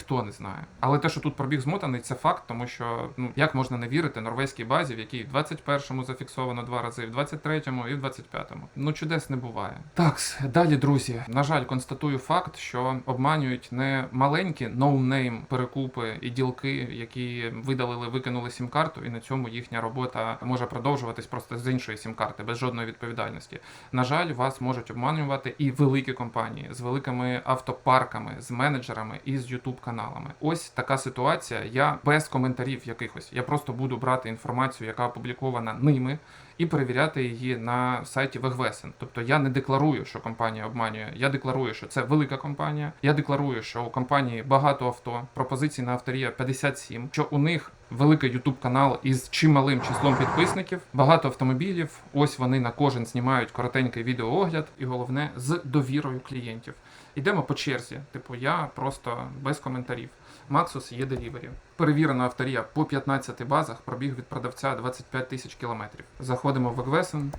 ніхто не знає. Але те, що тут пробіг змотаний, це факт, тому що ну як можна не вірити норвезькій базі, в якій в 21-му зафіксовано два рази, в 23-му і в 25-му. Ну чудес не буває. Так, далі, друзі. На жаль, констатую факт, що обманюють не маленькі ноунейм перекупи і ділки, які видалили, викинули сім-карту, і на цьому їхня робота може продовжуватись просто з іншої сім-карти, без жодної відповідальності. На жаль, вас можуть обманювати і великі компанії з великими автопарками, з менеджерами і з Ютуб каналами. Ось така ситуація. Я без коментарів якихось. Я просто буду брати інформацію, яка опублікована ними, і перевіряти її на сайті Вегвесен. Тобто я не декларую, що компанія обманює. Я декларую, що це велика компанія. Я декларую, що у компанії багато авто, пропозицій на авторія 57, що у них великий YouTube канал із чималим числом підписників, багато автомобілів. Ось вони на кожен знімають коротенький відеоогляд, і головне з довірою клієнтів. Йдемо по черзі. Типу, я просто без коментарів. Maxus є Delivery. Перевірена авторія по 15 базах, пробіг від продавця 25 тисяч кілометрів. Заходимо в Еквесен.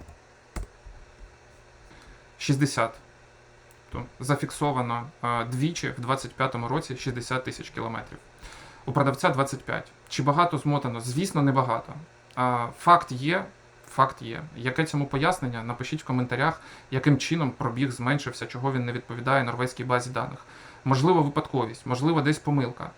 60. Тобто зафіксовано е, двічі в 25-му році 60 тисяч кілометрів. У продавця 25. Чи багато змотано? Звісно, не багато. А, факт є. Факт є. Яке цьому пояснення? Напишіть в коментарях, яким чином пробіг зменшився, чого він не відповідає норвезькій базі даних. Можливо, випадковість, можливо, десь помилка.